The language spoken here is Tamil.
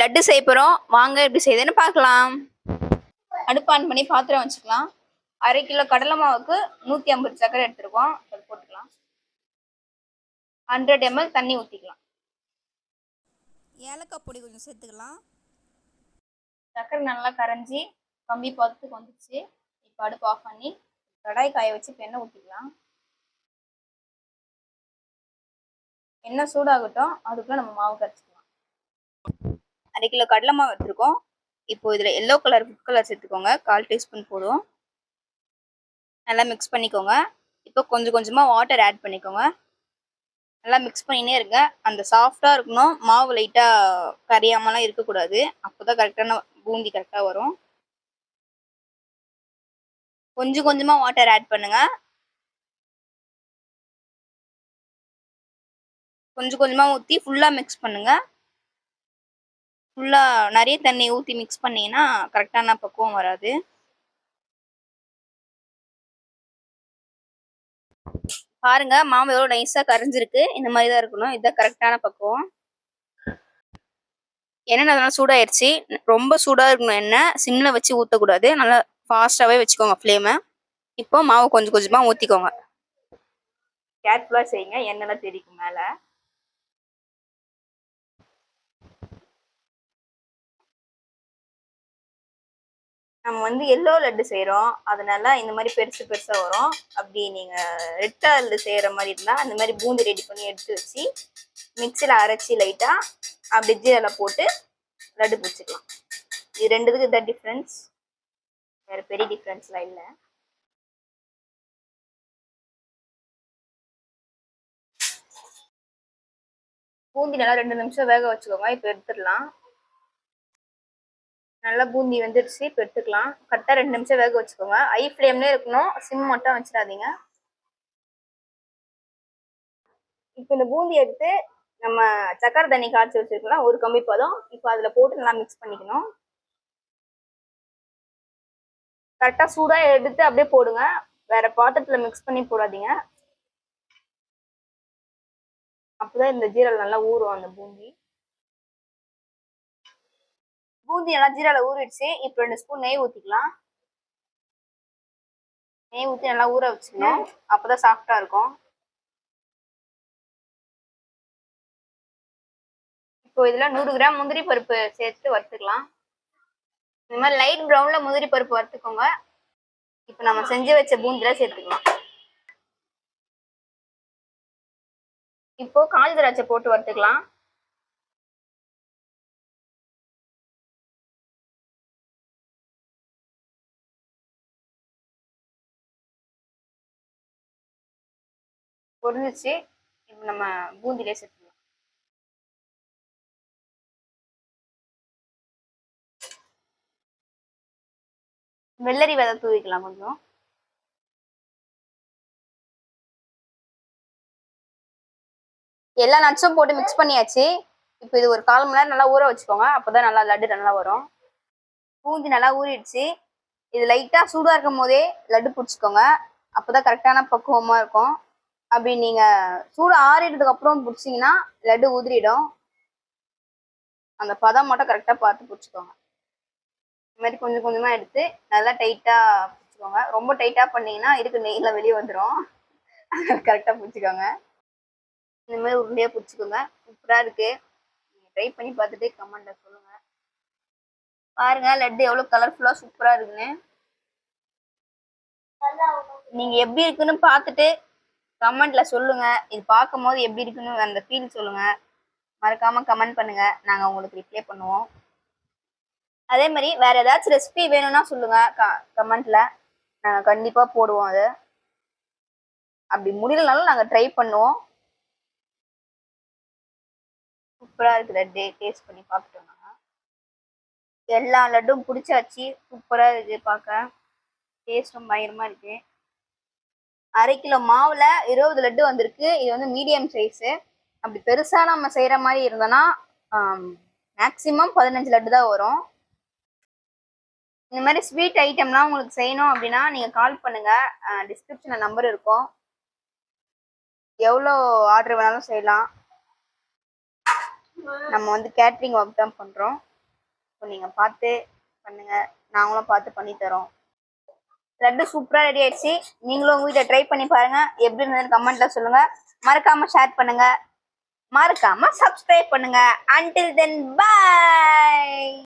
லட்டு செய்ய போகிறோம் வாங்க எப்படி செய்யுதுன்னு பார்க்கலாம். அடுப்பு ஆன் பண்ணி பாத்திரம் வச்சுக்கலாம். அரை கிலோ கடலை மாவுக்கு நூற்றி ஐம்பது சர்க்கரை எடுத்துருக்கோம். அது போட்டுக்கலாம். ஹண்ட்ரட் எம்எல் தண்ணி ஊற்றிக்கலாம் ஏலக்காய் பொடி கொஞ்சம் சேர்த்துக்கலாம். சர்க்கரை நல்லா கரைஞ்சி கம்பி பதத்துக்கு வந்துச்சு இப்போ அடுப்பு ஆஃப் பண்ணி கடாய் காய வச்சு இப்போ எண்ணெய் ஊற்றிக்கலாம் எண்ணெய் சூடாகட்டும். அதுக்குள்ள நம்ம மாவு கரைச்சிக்கலாம். அரை கிலோ கடலை மாவு எடுத்துருக்கோம். இப்போ இதில் எல்லோ கலர் ஃபுட் கலர் சேர்த்துக்கோங்க. கால் டீஸ்பூன் போடுவோம். நல்லா மிக்ஸ் பண்ணிக்கோங்க. இப்போ கொஞ்சம் கொஞ்சமாக வாட்டர் ஆட் பண்ணிக்கோங்க. நல்லா மிக்ஸ் பண்ணினே இருங்க. அந்த சாஃப்டாக இருக்கணும். மாவு லைட்டாக கரையாமலாம் இருக்கக்கூடாது. அப்போ தான் கரெக்டான பூந்தி கரெக்டாக வரும். கொஞ்சம் கொஞ்சமாக வாட்டர் ஆட் பண்ணுங்க. கொஞ்சம் கொஞ்சமாக ஊற்றி ஃபுல்லாக மிக்ஸ் பண்ணுங்கள் ஃபுல்லாக நிறைய தண்ணி ஊற்றி மிக்ஸ் பண்ணீங்கன்னா கரெக்டான பக்குவம் வராது. பாருங்க மாவு எவ்வளோ நைஸாக கரைஞ்சிருக்கு. இந்த மாதிரி தான் இருக்கணும். இதுதான் கரெக்டான பக்குவம். எண்ணெய் அதெல்லாம் சூடாயிருச்சு. ரொம்ப சூடாக இருக்கணும் எண்ணெய். சிம்மில் வச்சு ஊற்றக்கூடாது நல்லா ஃபாஸ்ட்டாகவே வச்சுக்கோங்க ஃப்ளேமை இப்போ மாவு கொஞ்சம் கொஞ்சமாக ஊற்றிக்கோங்க கேர்ஃபுல்லாக செய்யுங்க. எண்ணெய்லாம் தெரிக்கும் மேலே. நம்ம வந்து எல்லோ லட்டு செய்கிறோம் அதனால இந்த மாதிரி பெருசு பெருசாக வரும். அப்படி நீங்கள் ரெட் லட்டு செய்கிற மாதிரி இருந்தால் அந்த மாதிரி பூந்தி ரெடி பண்ணி எடுத்து வச்சு மிக்சியில் அரைச்சி லைட்டாக அப்படி ஜீரில் போட்டு லட்டு பிடிச்சிக்கலாம். இது ரெண்டுத்துக்கு இதான் டிஃப்ரென்ஸ் வேறு பெரிய டிஃப்ரென்ஸ்லாம் இல்லை. பூந்தி நல்லா ரெண்டு நிமிஷம் வேக வச்சுக்கோங்க. இப்போ எடுத்துடலாம். நல்லா பூந்தி வந்துடுச்சு இப்போ எடுத்துக்கலாம். கரெக்டாக ரெண்டு நிமிஷம் வேக வச்சுக்கோங்க. ஐ ஃப்ளேம்லேயே இருக்கணும். சிம் மட்டும் வச்சிடாதீங்க. இப்போ இந்த பூந்தி எடுத்து நம்ம சக்கரை தண்ணி காய்ச்சி வச்சுருக்கலாம் ஒரு கம்பி பதம். இப்போ அதில் போட்டு நல்லா மிக்ஸ் பண்ணிக்கணும். கரெக்டாக சூடாக எடுத்து அப்படியே போடுங்க. வேற பாத்திரத்தில் மிக்ஸ் பண்ணி போடாதீங்க. அப்போதான் இந்த ஜீரல் நல்லா ஊறும் அந்த பூந்தி. பூந்தி நல்லா ஜீரால ஊறிடுச்சு. இப்போ ரெண்டு ஸ்பூன் நெய் ஊற்றிக்கலாம் நெய் ஊற்றி நல்லா ஊற வச்சுக்கணும் அப்போதான் சாஃப்டா இருக்கும். இப்போ இதில் நூறு கிராம் முந்திரி பருப்பு சேர்த்து வறுத்துக்கலாம். இந்த மாதிரி லைட் ப்ரௌன்ல முந்திரி பருப்பு வறுத்துக்கோங்க. இப்போ நம்ம செஞ்சு வச்ச பூந்தில சேர்த்துக்கலாம். இப்போ கால் திராட்சை போட்டு வறுத்துக்கலாம். பொரிஞ்சிச்சு இப்போ நம்ம பூந்திலே சேர்த்துக்கலாம். வெள்ளரி விதை தூவிக்கலாம் கொஞ்சம். எல்லா நட்ஸும் போட்டு மிக்ஸ் பண்ணியாச்சு. இப்போ இது ஒரு கால் மணி நேரம் நல்லா ஊற வச்சுக்கோங்க. அப்போதான் நல்லா லட்டு நல்லா வரும். பூந்தி நல்லா ஊறிடுச்சு. இது லைட்டாக சூடாக இருக்கும் போதே லட்டு பிடிச்சிக்கோங்க. அப்போதான் கரெக்டான பக்குவமாக இருக்கும். அப்படி நீங்கள் சூடு ஆறிடுறதுக்கு அப்புறம் பிடிச்சிங்கன்னா லட்டு உதிரிடும் அந்த பதம் மட்டும் கரெக்டாக பார்த்து பிடிச்சிக்கோங்க. இந்த மாதிரி கொஞ்சம் கொஞ்சமாக எடுத்து நல்லா டைட்டாக பிடிச்சிக்கோங்க. ரொம்ப டைட்டாக பண்ணீங்கன்னா இருக்கு நெய்யில் வெளியே வந்துடும் கரெக்டாக பிடிச்சிக்கோங்க. இந்த மாதிரி உருண்டையாக பிடிச்சிக்கோங்க. சூப்பராக இருக்கு. நீங்கள் ட்ரை பண்ணி பார்த்துட்டு கமெண்ட்டில் சொல்லுங்கள் பாருங்க லட்டு எவ்வளோ கலர்ஃபுல்லாக சூப்பராக இருக்குன்னு. நீங்கள் எப்படி இருக்குன்னு பார்த்துட்டு கமெண்ட்ல சொல்லுங்க. இது பார்க்கும் போது எப்படி இருக்குன்னு அந்த ஃபீல் சொல்லுங்க. மறக்காம கமெண்ட் பண்ணுங்க. நாங்க உங்களுக்கு ரிப்ளை பண்ணுவோம். அதே மாதிரி வேற ஏதாச்சும் ரெசிபி வேணும்னா சொல்லுங்க. கமெண்ட்ல. நாங்க கண்டிப்பா போடுவோம் அது. அப்படி முடியலனாலும் நாங்க ட்ரை பண்ணுவோம். சூப்பரா இருக்கிற லட்டு டேஸ்ட் பண்ணி பார்த்துட்டோம் எல்லா லட்டும் பிடிச்சாச்சு. சூப்பரா இருக்கு பார்க்க. டேஸ்டும் பயங்கரமா இருக்கு. அரை கிலோ மாவுல இருபது லட்டு வந்திருக்கு. இது வந்து மீடியம் சைஸு அப்படி பெருசா நம்ம செய்யற மாதிரி இருந்தோம்னா மேக்சிமம் பதினஞ்சு லட்டு தான் வரும். இந்த மாதிரி ஸ்வீட் ஐட்டம்லாம் உங்களுக்கு செய்யணும் அப்படின்னா நீங்க கால் பண்ணுங்க. டிஸ்கிரிப்ஷன்ல நம்பர் இருக்கும். எவ்வளோ ஆர்டர் வேணாலும் செய்யலாம். நம்ம வந்து கேட்ரிங் ஒர்க் தான் பண்றோம். ஸோ நீங்க பார்த்து பண்ணுங்க. நாங்களும் பார்த்து பண்ணி தரோம். லட்டு சூப்பரா ரெடி ஆயிடுச்சு. நீங்களும் உங்கள் வீட்டை ட்ரை பண்ணி பாருங்க. எப்படி இருந்ததுன்னு கமெண்ட்ல சொல்லுங்க. மறக்காம ஷேர் பண்ணுங்க. மறக்காம சப்ஸ்கிரைப் பண்ணுங்க. Until then by